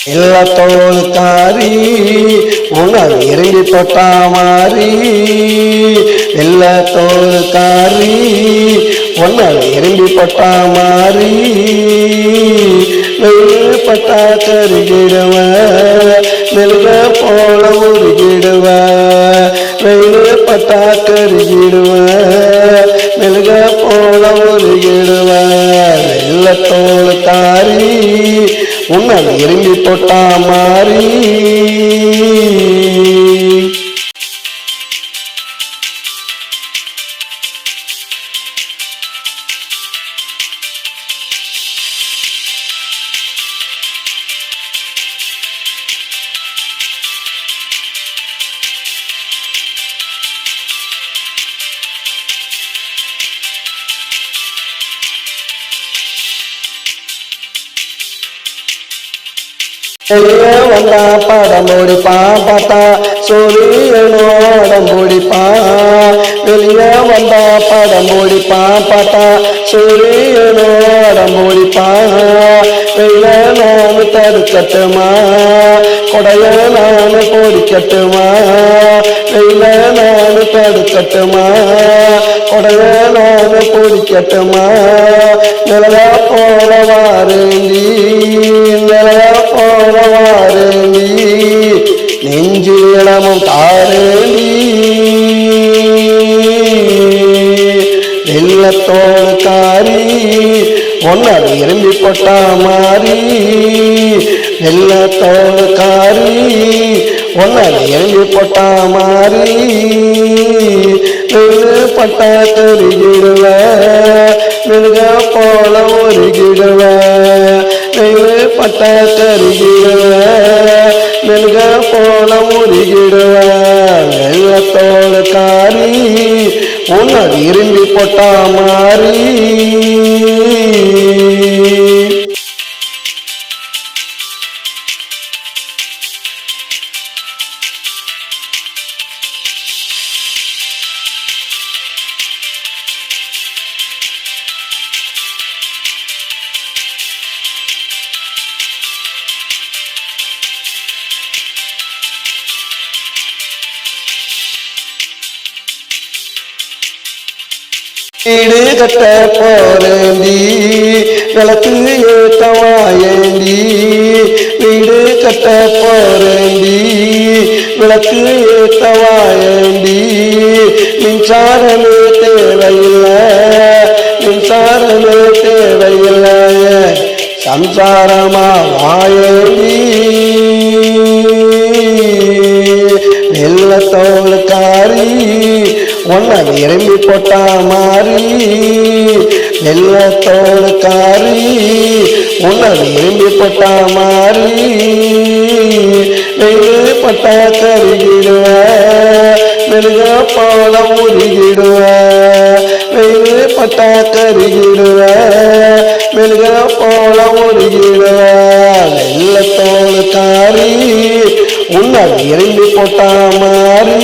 எல்லாத்தோடு தாரி உணவு இறங்கி தொட்டா மாறி எல்லாத்தோடு தாரி உன்னை இறங்கி தொட்டா மாறி வெயில் பட்டா கருகிடுவ நெல்க போல உருகிடுவ வெயில் பட்டா கருகிடுவ நெல்க போல உருகிடுவ வெள்ளத்தோள் தாரி உன்னை எறும்பி தொட்டா மாறி. படம் முடிப்பான் பார்த்தா சூரியனோடம் முடிப்பான் வெளியே வந்தா படம் முடிப்பான் பார்த்தா சூரியனோடம் முடிப்பான் வெயில நான் தடுக்கட்டுமா கொடைய நான் பொடிக்கட்டுமா வெயில நான் தடுக்கட்டுமா கொடைய நான் பொடிக்கட்டுமா நிலவா போல வாருந்தி போல வாருந்தி நெஞ்சிலமும் தாருந்தி வெள்ளத்தோடு காரி ஒன்னர் எறும்பி கொட்டா மாறி. வெள்ளத்தோடு காரி ஒன்னர் எறும்பி கொட்டா மாறி. வெள்ளு பட்டா கருகிடுவ மிருக போல ஒருகிடுவ வெள்ளு பட்டா கருகிடுவ மிருக போல முருகிடுவ வெள்ளத்தோடு காரி உன்னை விரும்பி போட்டா மாறி. வீடு கட்ட போறேண்டி விளக்கு ஏத்தவாயேண்டி வீடு கட்ட போறேண்டி விளக்கு ஏத்தவாயேண்டி மின்சாரமே தேவையில்லை மின்சாரமே தேவையில்லை சம்சாரமா வாயேண்டி உன்னை விரும்பி போட்டா மாறி வெள்ளத்தோடு காரி உன்னை விரும்பி போட்டா மாறி வெயில் பட்டா கருகிடுவ மெருக பாலம் உருகிடுவ வெயில் பட்டா கருகிடுவ மெருக பாலம் உருகிடுவ வெள்ளத்தோடு காரி உன்னை விரும்பி போட்டா மாறி